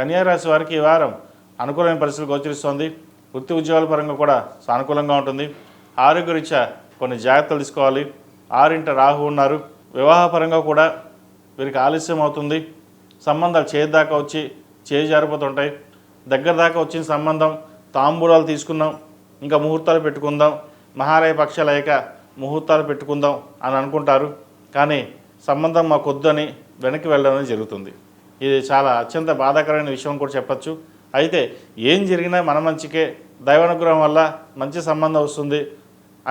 కన్యారాశి వారికి ఈ వారం అనుకూలమైన పరిస్థితులు గోచరిస్తోంది. వృత్తి ఉద్యోగాల పరంగా కూడా సానుకూలంగా ఉంటుంది. ఆరోగ్యరీత్యా కొన్ని జాగ్రత్తలు తీసుకోవాలి. ఆరింట రాహు ఉన్నారు. వివాహపరంగా కూడా వీరికి ఆలస్యం అవుతుంది. సంబంధాలు చేతి దాకా వచ్చి చేయి జారిపోతుంటాయి. దగ్గర దాకా వచ్చిన సంబంధం తాంబూలాలు తీసుకుందాం. ఇంకా ముహూర్తాలు పెట్టుకుందాం. మహాలయ పక్షాలు అయ్యాక ముహూర్తాలు పెట్టుకుందాం అని అనుకుంటారు. కానీ సంబంధం మాకు అని వెనక్కి వెళ్ళడం అనేది జరుగుతుంది. ఇది చాలా అత్యంత బాధాకరమైన విషయం కూడా చెప్పచ్చు. అయితే ఏం జరిగినా మన మంచికే దైవానుగ్రహం వల్ల మంచి సంబంధం వస్తుంది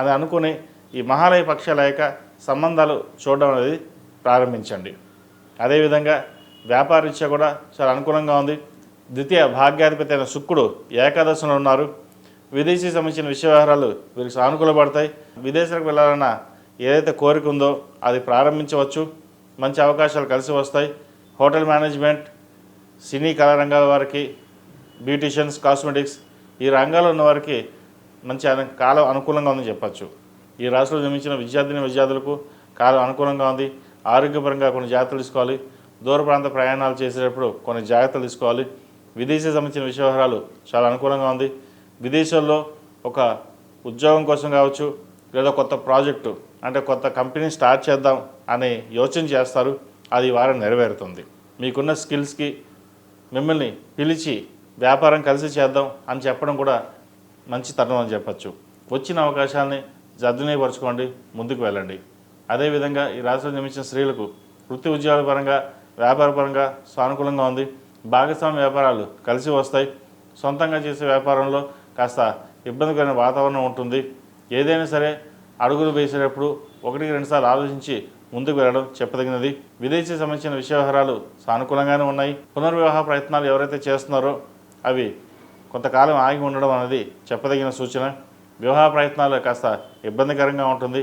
అని అనుకుని ఈ మహాలయ పక్షాల యొక్క సంబంధాలు చూడడం అనేది ప్రారంభించండి. అదేవిధంగా వ్యాపారరీత్యా కూడా చాలా అనుకూలంగా ఉంది. ద్వితీయ భాగ్యాధిపతి అయిన శుక్రుడు ఏకాదశంలో ఉన్నారు. విదేశీ సంబంధించిన విషయ వ్యవహారాలు వీరికి సానుకూలపడతాయి విదేశాలకు వెళ్ళాలన్న ఏదైతే కోరిక ఉందో అది ప్రారంభించవచ్చు. మంచి అవకాశాలు కలిసి వస్తాయి. హోటల్ మేనేజ్మెంట్ సినీ కళా రంగాల వారికి బ్యూటిషియన్స్ కాస్మెటిక్స్ ఈ రంగాల్లో ఉన్న వారికి మంచి కాలం అనుకూలంగా ఉందని చెప్పచ్చు. ఈ రాష్ట్రంలో జన్మించిన విద్యార్థిని విద్యార్థులకు కాలం అనుకూలంగా ఉంది. ఆరోగ్యపరంగా కొన్ని జాగ్రత్తలు తీసుకోవాలి. దూర ప్రాంత ప్రయాణాలు చేసేటప్పుడు కొన్ని జాగ్రత్తలు తీసుకోవాలి. విదేశీ సంబంధించిన విషయవహారాలు చాలా అనుకూలంగా ఉంది. విదేశాల్లో ఒక ఉద్యోగం కోసం కావచ్చు లేదా కొత్త ప్రాజెక్టు అంటే కొత్త కంపెనీ స్టార్ట్ చేద్దాం అని యోచన చేస్తారు. అది వారం నెరవేరుతుంది. మీకున్న స్కిల్స్కి మిమ్మల్ని పిలిచి వ్యాపారం కలిసి చేద్దాం అని చెప్పడం కూడా మంచి తరుణం అని చెప్పచ్చు. వచ్చిన అవకాశాలని సద్వినియోగపరచుకోండి ముందుకు వెళ్ళండి. అదేవిధంగా ఈ రాష్ట్రంలో నిర్మించిన స్త్రీలకు వృత్తి ఉద్యోగాల పరంగా వ్యాపార పరంగా సానుకూలంగా ఉంది. భాగస్వామ్య వ్యాపారాలు కలిసి వస్తాయి. సొంతంగా చేసే వ్యాపారంలో కాస్త ఇబ్బందికరమైన వాతావరణం ఉంటుంది. ఏదైనా సరే అడుగులు వేసేటప్పుడు ఒకటికి రెండుసార్లు ఆలోచించి ముందుకు వెళ్ళడం చెప్పదగినది. విదేశీ సంబంధించిన విషయవహారాలు సానుకూలంగానే ఉన్నాయి. పునర్వివాహ ప్రయత్నాలు ఎవరైతే చేస్తున్నారో అవి కొంతకాలం ఆగి ఉండడం అనేది చెప్పదగిన సూచన. వివాహ ప్రయత్నాలు కాస్త ఇబ్బందికరంగా ఉంటుంది.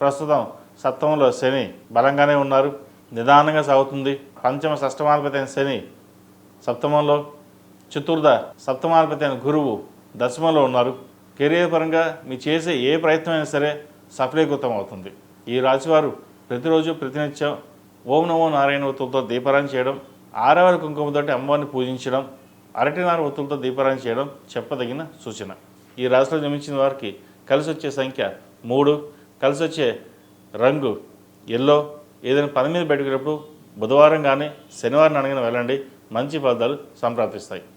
ప్రస్తుతం సప్తమంలో శని బలంగానే ఉన్నారు. నిదానంగా సాగుతుంది. పంచమ షష్టమాధిపతి అయిన శని సప్తమంలో చతుర్థ సప్తమాధిపతి అయిన గురువు దశమంలో ఉన్నారు. కెరీర్ పరంగా మీ చేసే ఏ ప్రయత్నమైనా సరే సఫలీకృతం అవుతుంది. ఈ రాశివారు ప్రతిరోజు ప్రతినిత్యం ఓం నమో నారాయణ ఒత్తులతో దీపారాయణ చేయడం ఆరవర కుంకుమతోటి అమ్మవారిని పూజించడం అరటినార ఒత్తులతో దీపారాయణ చేయడం చెప్పదగిన సూచన. ఈ రాశిలో జన్మించిన వారికి కలిసి వచ్చే సంఖ్య మూడు. కలిసి వచ్చే రంగు ఎల్లో. ఏదైనా పని మీద పెట్టుకునేటప్పుడు బుధవారం కానీ శనివారం అనగానే వెళ్ళండి. మంచి ఫలితాలు సంప్రాప్తిస్తాయి.